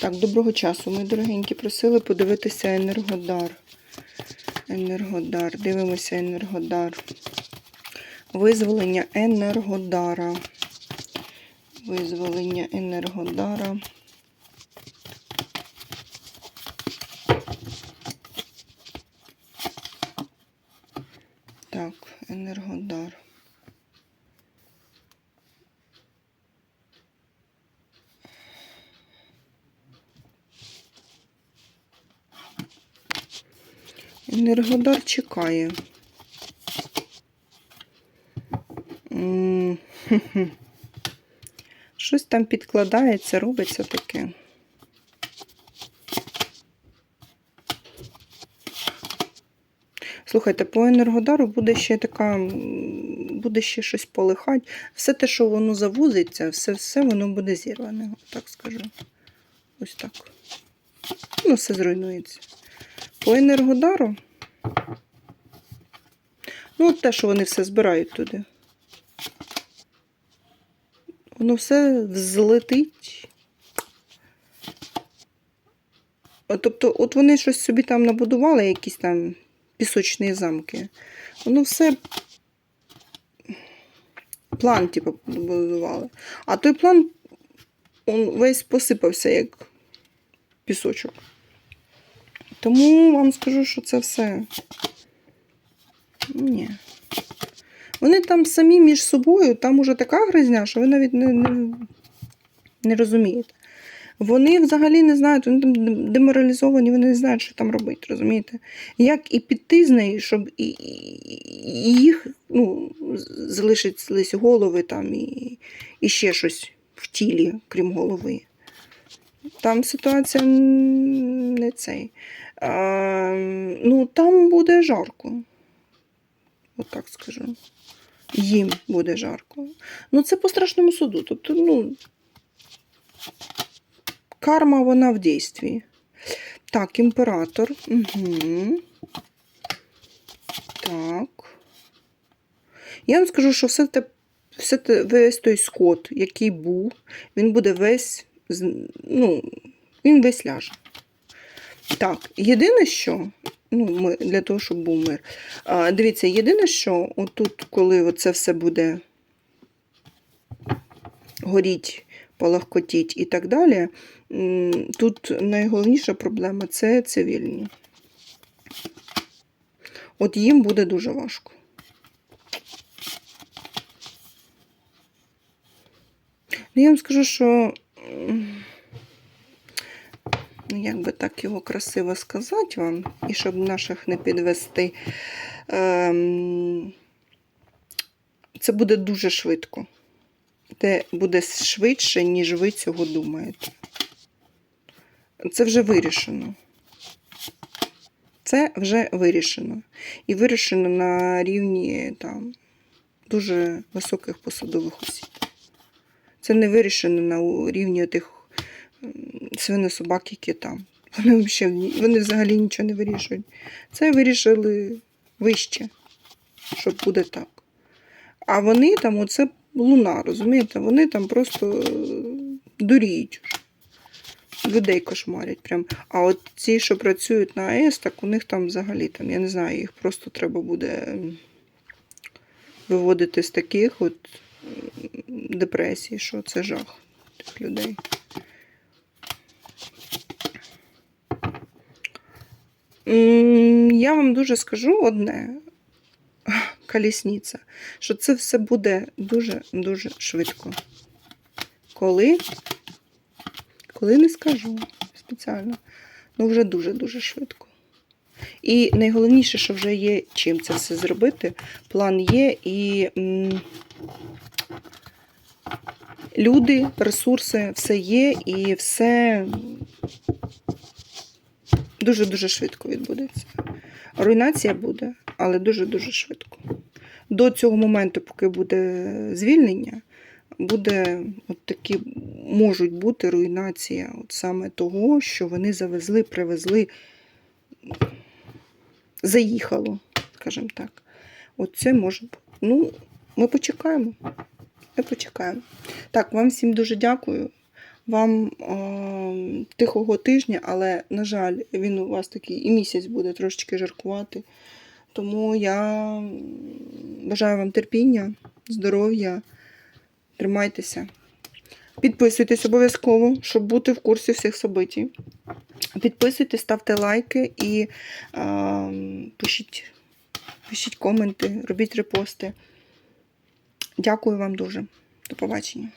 Так, доброго часу, мої дорогенькі, просили подивитися Енергодар. Енергодар. Дивимося Енергодар. Визволення Енергодара. Визволення Енергодара. Так, Енергодар. Енергодар чекає. Щось там підкладається, робиться таке. Слухайте, по Енергодару буде ще така, буде ще щось полихать. Все те, що воно завузиться, все, все воно буде зірване, так скажу. Ось так. Ну, все зруйнується. По Енергодару. Ну, от те, що вони все збирають туди. Воно все взлетить. Тобто, от вони щось собі там набудували, якісь там пісочні замки. Воно все план, типу, побудували. А той план он весь посипався як пісочок. Тому вам скажу, що це все. Ні. Вони там самі між собою, там уже така гризня, що ви навіть не, не, не розумієте. Вони взагалі не знають, вони там деморалізовані, вони не знають, що там робити, розумієте? Як і піти з неї, щоб і, і- їх ну, залишились голови там і, і ще щось в тілі, крім голови. Там ситуація не цей. А, ну, там буде жарко. От так скажу. Їм буде жарко. Ну, це по страшному суду. Тобто, ну, карма вона в дійстві. Так, імператор. Угу. Так. Я вам скажу, що все те, все те, весь той скот, який був, він буде весь, ну, він весь ляже. Так, єдине, що, ну, ми, для того, щоб був мир. А, дивіться, єдине, що отут, коли це все буде горіть, палахкотіть і так далі, тут найголовніша проблема це цивільні. От їм буде дуже важко. Ну, я вам скажу, що як би так його красиво сказати вам, і щоб наших не підвести, ем, це буде дуже швидко. Це буде швидше, ніж ви цього думаєте. Це вже вирішено. Це вже вирішено. І вирішено на рівні там, дуже високих посадових осіб. Це не вирішено на рівні тих свинособак, які там. Вони, взагалі, вони взагалі нічого не вирішують. Це вирішили вище, що буде так. А вони там, оце луна, розумієте? Вони там просто е, дуріють. Людей кошмарять прям. А от ті, що працюють на АЕС, так у них там взагалі там, я не знаю, їх просто треба буде виводити з таких от депресій, що це жах тих людей. Я вам дуже скажу одне, колісниця, що це все буде дуже-дуже швидко. Коли? Коли не скажу спеціально. Ну, вже дуже-дуже швидко. І найголовніше, що вже є чим це все зробити. План є і м, люди, ресурси, все є, і все дуже-дуже швидко відбудеться. Руйнація буде, але дуже-дуже швидко. До цього моменту, поки буде звільнення, буде от такі можуть бути руйнація от саме того, що вони завезли, привезли, заїхало, скажімо так. От може бути. Ну, ми почекаємо. Ми почекаємо. Так, вам всім дуже дякую. Вам е, тихого тижня, але, на жаль, він у вас такий і місяць буде трошечки жаркувати. Тому я бажаю вам терпіння, здоров'я, тримайтеся. Підписуйтесь обов'язково, щоб бути в курсі всіх событий. Підписуйтесь, ставте лайки і е, пишіть, пишіть коменти, робіть репости. Дякую вам дуже. До побачення.